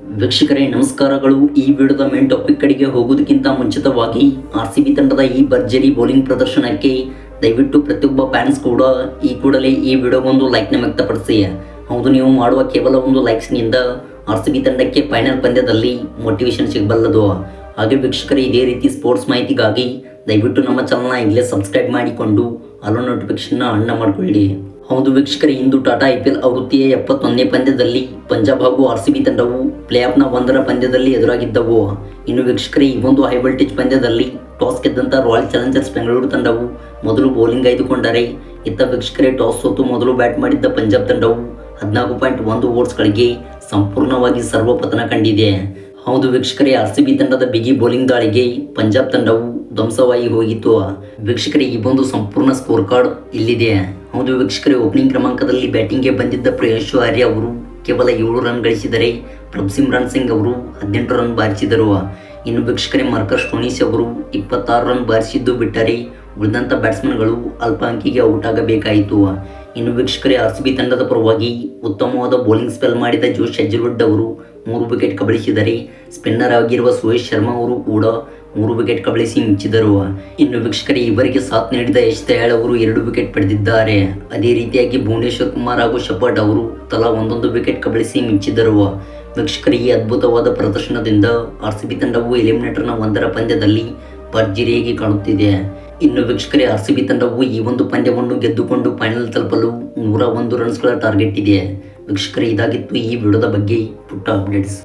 ವೀಕ್ಷಕರೇ, ನಮಸ್ಕಾರಗಳು. ಈ ವಿಡಿಯೋದ ಮೇನ್ ಟಾಪಿಕ್ ಕಡೆಗೆ ಹೋಗೋದಕ್ಕಿಂತ ಮುಂಚಿತವಾಗಿ ಆರ್ ಸಿ ಬಿ ತಂಡದ ಈ ಭರ್ಜರಿ ಬೌಲಿಂಗ್ ಪ್ರದರ್ಶನಕ್ಕೆ ದಯವಿಟ್ಟು ಪ್ರತಿಯೊಬ್ಬ ಫ್ಯಾನ್ಸ್ ಕೂಡ ಈ ಕೂಡಲೇ ಈ ವಿಡಿಯೋಗೊಂದು ಲೈಕ್ನ ವ್ಯಕ್ತಪಡಿಸಿ. ಹೌದು, ನೀವು ಮಾಡುವ ಕೇವಲ ಒಂದು ಲೈಕ್ಸ್ನಿಂದ ಆರ್ ಸಿ ಬಿ ತಂಡಕ್ಕೆ ಫೈನಲ್ ಪಂದ್ಯದಲ್ಲಿ ಮೋಟಿವೇಶನ್ ಸಿಗಬಲ್ಲದು. ಹಾಗೆ ವೀಕ್ಷಕರೇ, ಇದೇ ರೀತಿ ಸ್ಪೋರ್ಟ್ಸ್ ಮಾಹಿತಿಗಾಗಿ ದಯವಿಟ್ಟು ನಮ್ಮ ಚಾನಲ್ನ ಈಗಲೇ ಸಬ್ಸ್ಕ್ರೈಬ್ ಮಾಡಿಕೊಂಡು ಅಲೋ ನೋಟಿಫಿಕೇಶನ್ನ ಅಣ್ಣ ಮಾಡಿಕೊಳ್ಳಿ. ಹೌದು ವೀಕ್ಷಕರೇ, ಇಂದು ಟಾಟಾ ಐ ಪಿ ಎಲ್ ಆವೃತ್ತಿಯ ಎಪ್ಪತ್ತೊಂದನೇ ಪಂದ್ಯದಲ್ಲಿ ಪಂಜಾಬ್ ಹಾಗೂ ಆರ್ ಸಿ ಬಿ ತಂಡವು ಪ್ಲೇ ಆಫ್ನ ಒಂದರ ಪಂದ್ಯದಲ್ಲಿ ಎದುರಾಗಿದ್ದವು. ಇನ್ನು ವೀಕ್ಷಕರೇ, ಈ ಒಂದು ಹೈ ವೋಲ್ಟೇಜ್ ಪಂದ್ಯದಲ್ಲಿ ಟಾಸ್ ಗೆದ್ದಂಥ ರಾಯಲ್ ಚಾಲೆಂಜರ್ಸ್ ಬೆಂಗಳೂರು ತಂಡವು ಮೊದಲು ಬೌಲಿಂಗ್ ಆಯ್ದುಕೊಂಡರೆ, ಇತ್ತ ವೀಕ್ಷಕರೇ, ಟಾಸ್ ಸೋತು ಮೊದಲು ಬ್ಯಾಟ್ ಮಾಡಿದ್ದ ಪಂಜಾಬ್ ತಂಡವು ಹದಿನಾಲ್ಕು ಪಾಯಿಂಟ್ ಒಂದು ಓವರ್ಸ್ಗಳಿಗೆ ಸಂಪೂರ್ಣವಾಗಿ ಸರ್ವಪತನ ಕಂಡಿದೆ. ಹೌದು ವೀಕ್ಷಕರೇ ಬಿ ತಂಡದ ಬಿಗಿ ಬೌಲಿಂಗ್ ದಾಳಿಗೆ ಪಂಜಾಬ್ ತಂಡವು ಧ್ವಂಸವಾಗಿ ಹೋಗಿತ್ತು. ವೀಕ್ಷಕರೇ, ಈ ಒಂದು ಸಂಪೂರ್ಣ ಸ್ಕೋರ್ ಕಾರ್ಡ್ ಇಲ್ಲಿದೆ. ಹೌದು ವೀಕ್ಷಕರೇ ಓಪನಿಂಗ್ ಕ್ರಮಾಂಕದಲ್ಲಿ ಬ್ಯಾಟಿಂಗ್ಗೆ ಬಂದಿದ್ದ ಪ್ರಯೇಶು ಆರ್ಯ ಅವರು ಕೇವಲ ಏಳು ರನ್ ಗಳಿಸಿದರೆ ಪ್ರಭ್ಸಿಮ್ರಾನ್ ಸಿಂಗ್ ಅವರು ಹದಿನೆಂಟು ರನ್ ಬಾರಿಸಿದರು. ಇನ್ನು ವೀಕ್ಷಕರೇ ಮಾರ್ಕರ್ ಟೋನಿಸ್ ಅವರು ಇಪ್ಪತ್ತಾರು ರನ್ ಬಾರಿಸಿದ್ದು ಬಿಟ್ಟರೆ ಉಳಿದಂಥ ಬ್ಯಾಟ್ಸ್ಮನ್ಗಳು ಅಲ್ಪ ಅಂಕಿಗೆ ಔಟ್ ಆಗಬೇಕಾಯಿತು. ಇನ್ನು ವೀಕ್ಷಕರೇ, ಆರ್ ಸಿ ಬಿ ತಂಡದ ಪರವಾಗಿ ಉತ್ತಮವಾದ ಬೌಲಿಂಗ್ ಸ್ಪೆಲ್ ಮಾಡಿದ ಜೋಶ್ ಅಜ್ರುಡ್ ಅವರು ಮೂರು ವಿಕೆಟ್ ಕಬಳಿಸಿದರೆ ಸ್ಪಿನ್ನರ್ ಆಗಿರುವ ಸುರೇಶ್ ಶರ್ಮಾ ಅವರು ಕೂಡ ಮೂರು ವಿಕೆಟ್ ಕಬಳಿಸಿ ಮಿಂಚಿದರು. ಇನ್ನು ವೀಕ್ಷಕರೇ, ಇವರಿಗೆ ಸಾಥ್ ನೀಡಿದ ಯಶ್ ದಯಾಳ್ ಅವರು ಎರಡು ವಿಕೆಟ್ ಪಡೆದಿದ್ದಾರೆ. ಅದೇ ರೀತಿಯಾಗಿ ಭುವನೇಶ್ವರ್ ಕುಮಾರ್ ಹಾಗೂ ಶಪಟ್ ಅವರು ತಲಾ ಒಂದೊಂದು ವಿಕೆಟ್ ಕಬಳಿಸಿ ಮಿಂಚಿದರು. ವೀಕ್ಷಕರ, ಈ ಅದ್ಭುತವಾದ ಪ್ರದರ್ಶನದಿಂದ ಆರ್ ಸಿ ಬಿ ತಂಡವು ಎಲಿಮಿನೇಟರ್ನ ಒಂದರ ಪಂದ್ಯದಲ್ಲಿ ಭರ್ಜರಿಯಾಗಿ ಕಾಣುತ್ತಿದೆ. ಇನ್ನು ವೀಕ್ಷಕರೇ ಆರ್ ಸಿ ಬಿ ತಂಡವು ಈ ಒಂದು ಪಂದ್ಯವನ್ನು ಗೆದ್ದುಕೊಂಡು ಫೈನಲ್ ತಲುಪಲು ನೂರ ಒಂದು ರನ್ಸ್ಗಳ ಟಾರ್ಗೆಟ್ ಇದೆ. ವೀಕ್ಷಕರೇ, ಇದಾಗಿತ್ತು ಈ ವಿಡಿಯೋದ ಬಗ್ಗೆ ಪುಟ್ಟ ಅಪ್ಡೇಟ್ಸ್